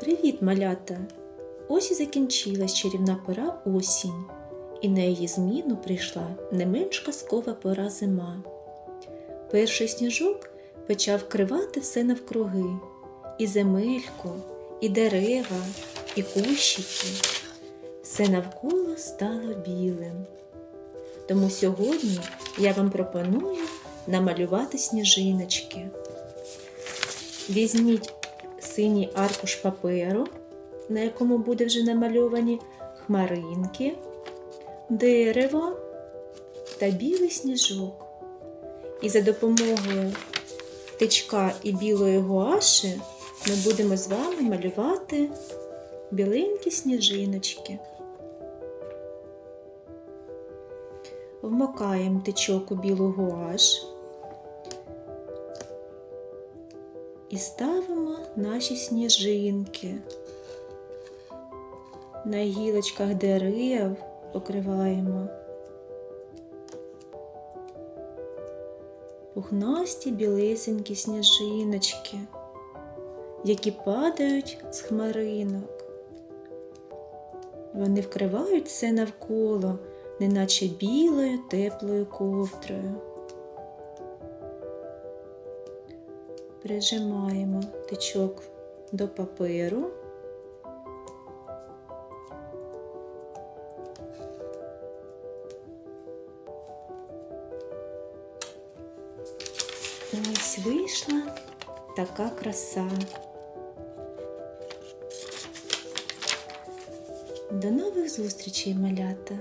Привіт, малята! Ось і закінчилась чарівна пора осінь, і на її зміну прийшла не менш казкова пора зима. Перший сніжок почав вкривати все навкруги, і земельку, і дерева, і кущики. Все навколо стало білим. Тому сьогодні я вам пропоную намалювати сніжиночки. Візьміть синій аркуш паперу, на якому буде вже намальовані хмаринки, дерево та білий сніжок. І за допомогою тичка і білої гуаші ми будемо з вами малювати біленькі сніжиночки. Вмокаємо тичок у білу гуаш і ставимо наші сніжинки. На гілочках дерев покриваємо пухнасті білесенькі сніжиночки, які падають з хмаринок. Вони вкривають все навколо, неначе білою теплою ковдрою. Прижимаємо тичок до паперу. Ось вийшла така краса. До нових зустрічей, малята!